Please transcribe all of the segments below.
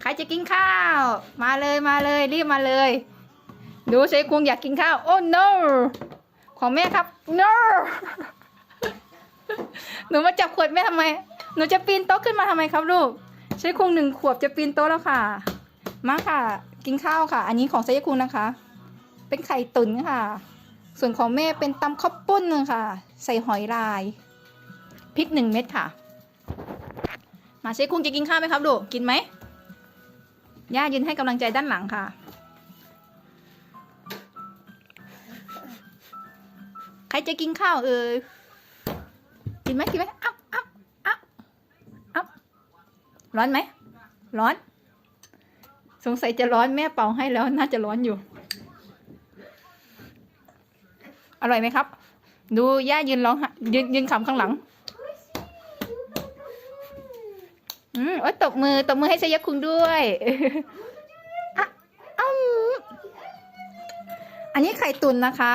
ใครจะกินข้าว มาเลยมาเลยรีบมาเลย ดูเซคุงอยากกินข้าว โอ้ no ของแม่ครับ no หนูมาจับขวดแม่ทำไม หนูจะปีนโต๊ะขึ้นมาทำไมครับลูกเซคุงหนึ่งขวบจะปีนโต๊ะแล้วค่ะ มาค่ะ กินข้าวค่ะ อันนี้ของเซคุงนะคะ เป็นไข่ตุ๋นค่ะ ส่วนของแม่เป็นตำข้าวปุ้นค่ะ ใส่หอยลายพริกหนึ่งเม็ดค่ะ มาเชคคุงจะกินข้าวไหมครับลูกกินไหม ย่ายืนให้กำลังใจด้านหลังค่ะ ใครจะกินข้าวเอ่ยกินไหมกินไหมอ้าวอ้าวอ้าวอ้าวร้อนไหม ร้อน สงสัยจะร้อนแม่เป่าให้แล้วน่าจะร้อนอยู่ อร่อยไหมครับ ดูย่ายืนร้องยืนยืนขำข้างหลัง อื มโอ้ตบมือตบมือให้เซยคุงด้วยอะอ้ำอันนี้ไข่ตุนนะคะ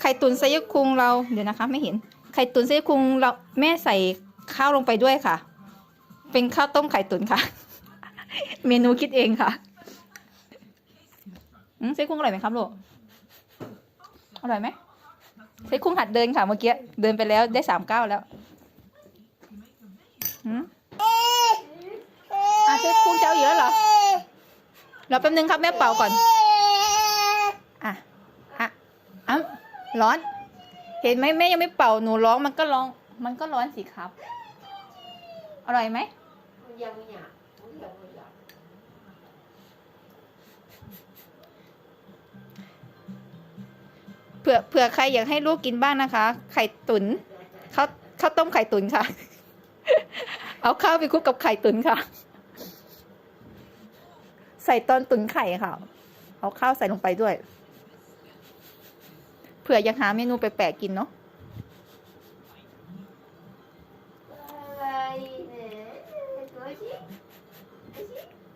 ไข่ตุนเซยคุงเราเดี๋ยวนะคะ ไม่เห็น ไข่ตุนเซยคุงเราแม่ใส่ข้าวลงไปด้วยค่ะ เป็นข้าวต้มไข่ตุนค่ะ เมนูคิดเองค่ะอืมเซยะคุงอร่อยไหมครับลูก อร่อยไหมเซยะคุงหัดเดินค่ะเมื่อกี้ เดินไปแล้วได้สามก้าวแล้วอืม ซฟคุงเจ้าอยู่แล้วเหรอรอแป๊บนึงครับแม่เป่าก่อน อะ อะอ้ำร้อน เห็นไหมแม่ยังไม่เป่าหนูร้องมันก็ร้อง มันก็ร้อนสิครับ อร่อยไหมยังไม่อยากยังไม่อยากเผื่อเผื่อใครอยากให้ลูกกินบ้างนะคะ ไข่ตุนข้าวข้าวต้มไข่ตุนค่ะ เอาข้าวไปคลุกกับไข่ตุนค่ะ ใส่ตอนตุนไข่ค่ะ เอาข้าวใส่ลงไปด้วยเผื่ออยากหาเมนูแปลกๆกินเนาะ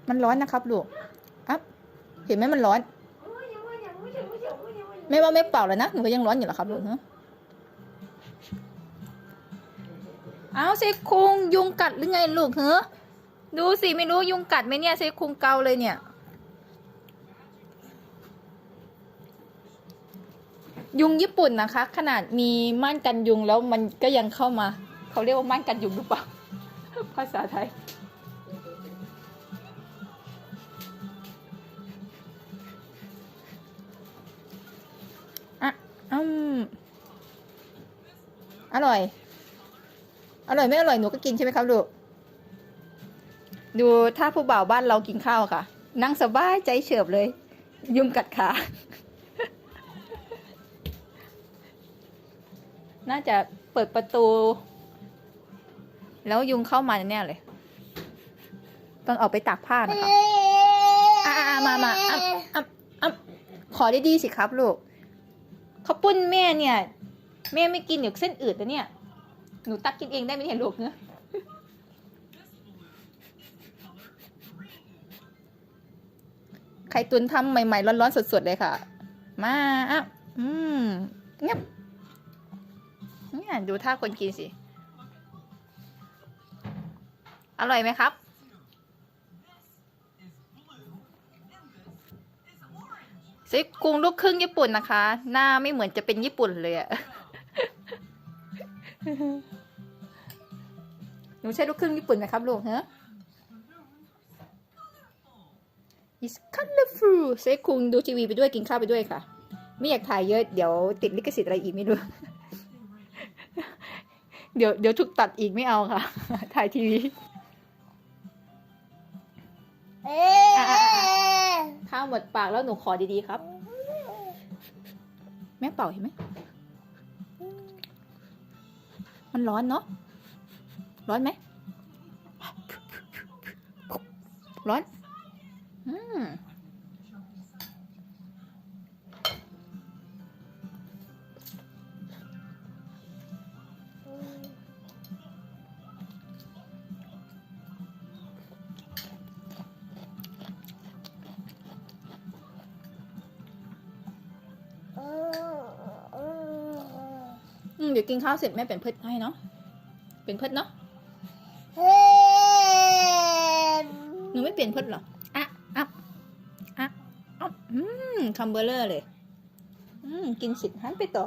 มันร้อนนะครับลูกอัพเห็นไหมมันร้อน ไม่ว่าไม่เป่าแล้วนะหนูก็ยังร้อนอยู่หรอครับลูกฮะเอาเซคุงยุงกัดหรือไงลูกเหรอ ดูสิ ไม่รู้ยุงกัดไหมเนี่ยเซคุงเกาเลยเนี่ย ยุงญี่ปุ่นนะคะ ขนาดมีม่านกันยุงแล้วมันก็ยังเข้ามา เขาเรียกว่าม่านกันยุงหรือเปล่า ภาษาไทย อะอืมอร่อย อร่อยไม่อร่อยหนูก็กินใช่ไหมครับลูก ดูถ้าผู้บ่าวบ้านเรากินข้าวค่ะ นั่งสบายใจเฉิบเลย ยุงกัดขา น่าจะเปิดประตู แล้วยุงเข้ามาแน่เลยตอนออกไปตากผ้านะคะอะอะมามาอะอะอะขอดีๆสิครับลูกข้าวปุ้นแม่เนี่ย แม่ไม่กินเดี๋ยวเส้นอืดนะเนี่ย หนูตักกินเองได้ไหมเนี่ยลูกเนื้อะไข่ตุนทำใหม่ๆร้อนๆสดๆเลยค่ะ มาอะอืมเงียบเนี่ยดูท่าคนกินสิ อร่อยไหมครับ ซิกรุงลูกครึ่งญี่ปุ่นนะคะ หน้าไม่เหมือนจะเป็นญี่ปุ่นเลยอะหนูใช่ลูกครึ่งญี่ปุ่นนะครับลูกฮะ is colorful เซคุงดูทีวีไปด้วยกินข้าวไปด้วยค่ะ ไม่อยากถ่ายเยอะ เดี๋ยวติดลิขสิทธิ์อะไรอีกไม่รู้ เดี๋ยวเดี๋ยวถูกตัดอีกไม่เอาค่ะ ถ่ายทีวีอะอะอะข้าวหมดปากแล้วหนูขอดีๆครับ แม่เป่าเห็นไหม มันร้อนเนาะ ร้อนไหม ร้อน อืมอืมเดี๋ยวกินข้าวเสร็จแม่เป็นเพิดให้เนาะ เป็นเพิดเนาะ หนูไม่ไม่เปลี่ยนพดเหรอ มคำเบอร์เลอร์เลย อืม กินสิหันไปต่อ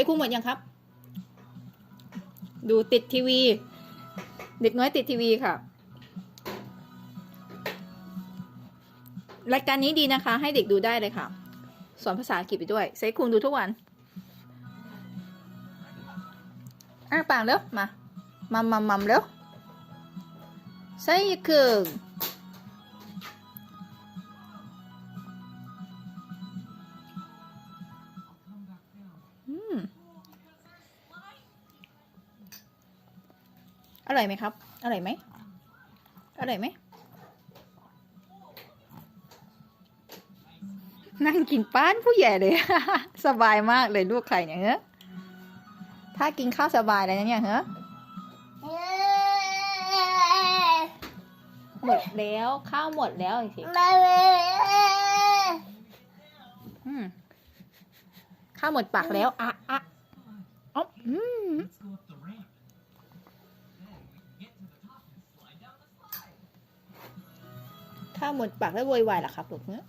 ช้คู่หมดยังครับ ดูติดทีวี เด็กน้อยติดทีวีค่ะ รายการนี้ดีนะคะ ให้เด็กดูได้เลยค่ะ สอนภาษาอังกฤษไปด้วยใช้คุงดูทุกวันอ้าปากเร็วมา มัมมัมมัมเร็วใช้คุง ร่อยไหมครับ อร่อยไหมอร่อยไหม นั่งกินป้านผู้ใหญ่เลย สบายมากเลยลูกใครเนี่ยเฮ้ถ้ากินข้าวสบายเลยนะเนี่ยเฮ้หมดแล้วข้าวหมดแล้วจริงๆข้าวหมดปากแล้ว อะอะอ๋ออืม ถ้าหมดปากแล้วโวยวายล่ะครับลูกเนี้ย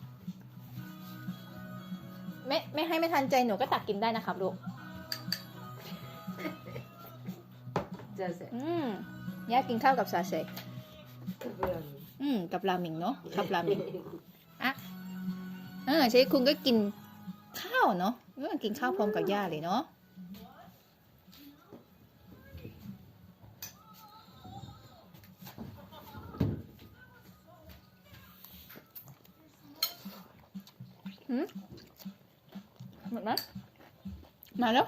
ไม่ไม่ให้ไม่ทันใจหนูก็ตักกินได้นะครับลูก Does it? อืมย่ากินข้าวกับซาเซ อืม กับราเมิงเนาะครับราเมิง เออใช่คุณก็กินข้าวเนาะกินข้าวพร้อมกับย่าเลยเนาะ หมดไหมมาแล้ว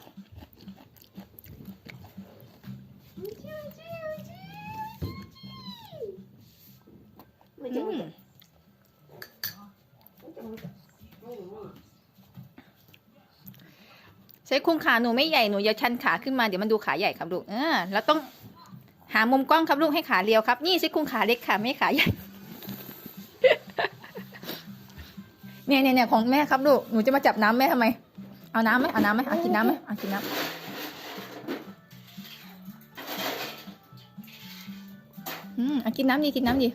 ใช้คุ้งขาหนูไม่ใหญ่หนูยาชันขาขึ้นมาเดี๋ยวมันดูขาใหญ่ครับลูกเออแล้วต้องหามุมกล้องครับลูกให้ขาเรียวครับ นี่ใช้คุ้งขาเล็กค่ะไม่ขาใหญ่ เนี่ยเนี่ยเนี่ยของแม่ครับลูกหนูจะมาจับน้ำแม่ทำไม เอาน้ำไหมเอาน้ำไหมเอากินน้ำไหมเอากินน้ำอืมเอากินน้ำดีกินน้ำดี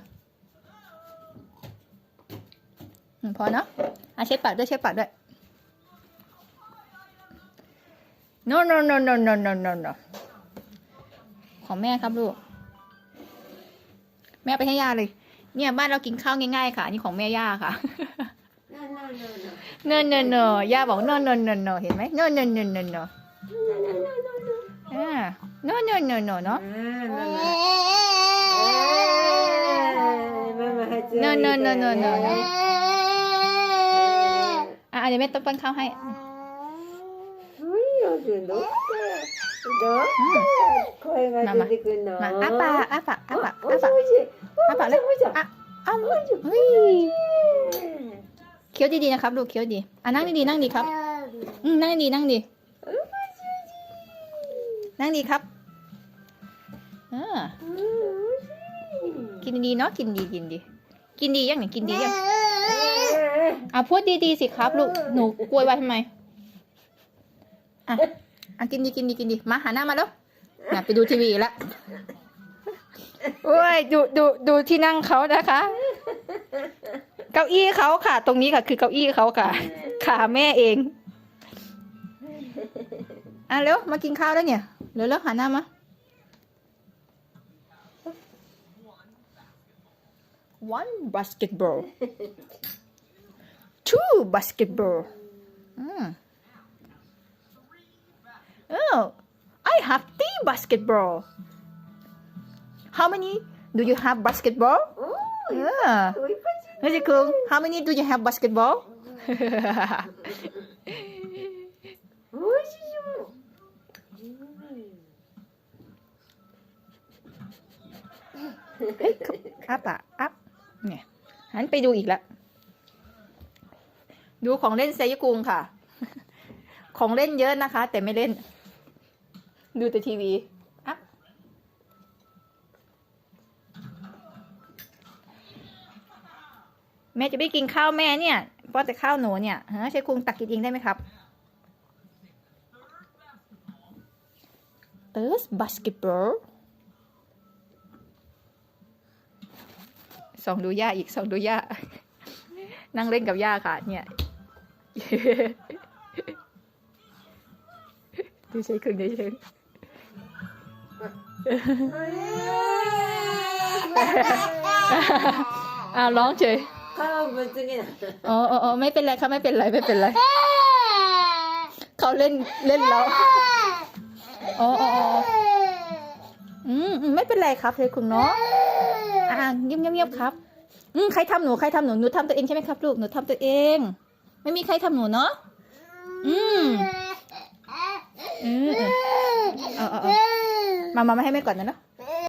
พอเนาะเอาเช็ดปากด้วยเช็ดปากด้วย no no no no no no no no ของแม่ครับลูก แม่ไปให้ย่าเลย เนี่ยบ้านเรากินข้าวง่ายๆค่ะ นี่ของแม่ย่าค่ะ no no no ย่าบอก no no no no เห็นไหม no no no no no อ่า no no no no เนาะ no no no no no อะเดี๋ยวแม่ต้นป้นข้าวให้ 마 마. 마, 아 빠, 아 빠, 아 빠, 아 빠. 아 빠, 네. 아, 아, 뭐, 이 เคี้ยวดีๆนะครับดูเคี้ยวดีอะนั่งดีๆนั่งดีครับ อืมนั่งดีนั่งดีนั่งดีครับเออกินดีเนาะกินดีกินดี กินดียังไหนกินดียังอะพูดดีๆสิครับ ลูกหนูกลัวไว้ทำไมอะอะกินดีกินดีกินดีมาหาหน้ามาแล้วน่ะไปดูทีวีแล้วโอ้ยดูดูดูที่นั่งเขานะคะ เก้าอี้เขาค่ะ ตรงนี้ค่ะ คือเก้าอี้เขาค่ะ ขาแม่เอง อะเร็วมากินข้าวแล้วเนี่ยเร็วๆหันหน้ามา one basketball two basketball อืม oh I have three basketball how many do you have basketball yeah Mr. Kung, how many do you have basketball? hey, up อะ up เนี่ยหันไปดูอีกแล้วดูของเล่นเซยกุงค่ะ ของเล่นเยอะนะคะ แต่ไม่เล่น ดูแต่ทีวี แม่จะไม่กินข้าวแม่เนี่ยป้อนแต่ข้าวหนูเนี่ยฮะใช้คุงตักกินเองได้ไหมครับเตอร์สบาสเกตบอลส่องดูย่าอีกส่องดูย่า นั่งเล่นกับย่าค่ะ เนี่ย ดูใช้คุงดูใช้อ้าวร้องเฉย 아, 멀쩡 해. อ๋ออ๋ออ๋อไม่เป็นไรค่ะไม่เป็นไรไม่เป็นไรเขาเล่นเล่นแล้วอออ๋ออ๋ออืมไม่เป็นไรครับเลยคุณเนาะอ่าเงียบเงียบเครับ อืมใครทำหนูใครทำหนูหนูทำตัวเองใช่ไหมครับลูกหนูทำตัวเอง ไม่มีใครทำหนูเนาะอืมอืมเออเออมามามาให้แม่ก่อนนะเนาะ